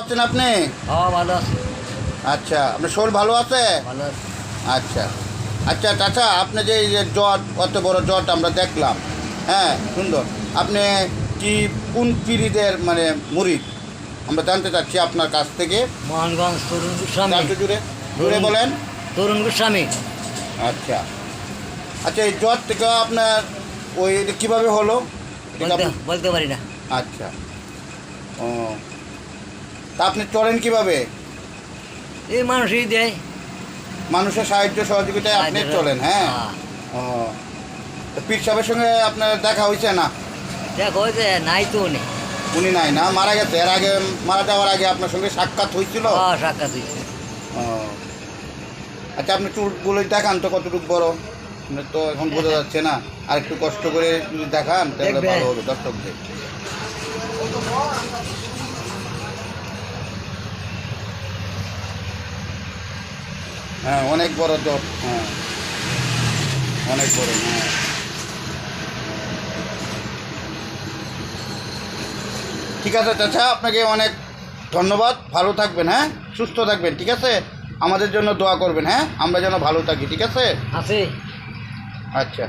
আছেন আপনি? হ্যাঁ ভালো আছে। আচ্ছা আপনার শরীর ভালো আছে? ভালো আছে। আচ্ছা। আচ্ছা চাচা আপনি যে জট অত বড় জট আমরা দেখলাম হ্যাঁ সুন্দর। আপনি কি কোন পিড়িদের মানে মুরিদ আমরা জানতে চাচ্ছি আপনার কাছ থেকে। মোহনগঞ্জ তরুণ গোস্বামী। জুড়ে জুড়ে বলেন। তরুণ গোস্বামী। আচ্ছা। আচ্ছা এই জ্বর থেকে আপনার ওই কীভাবে হলো? বলতে পারি না। আচ্ছা। ও তা আপনি চলেন কীভাবে? এই মানুষই দেয়। মানুষের সাহায্য সহযোগিতায় আপনি চলেন হ্যাঁ? হ্যাঁ। ও তো পীর সাহেবের সঙ্গে আপনার দেখা হয়েছে না? দেখো যে নাই তো নেই উনি নাই না মারা গেছে। এর আগে মারা যাওয়ার আগে আপনার সঙ্গে সাক্ষাৎ হয়েছিল? হ্যাঁ সাক্ষাৎ হয়েছে। ও। আচ্ছা আপনি চুলগুলো দেখান তো কতটুকু বড়। আপনার তো এখন বোঝা যাচ্ছে না। আর একটু কষ্ট করে যদি দেখান তাহলে ভালো হবে দর্শকদের। হ্যাঁ অনেক বড় জব হ্যাঁ। অনেক বড় হ্যাঁ। ঠিক আছে চাচা আপনাকে অনেক ধন্যবাদ। ভালো থাকবেন হ্যাঁ। সুস্থ থাকবেন ঠিক আছে? আমাদের জন্য দোয়া করবেন হ্যাঁ। আমরা যেন ভালো থাকি ঠিক আছে? আছে। আচ্ছা।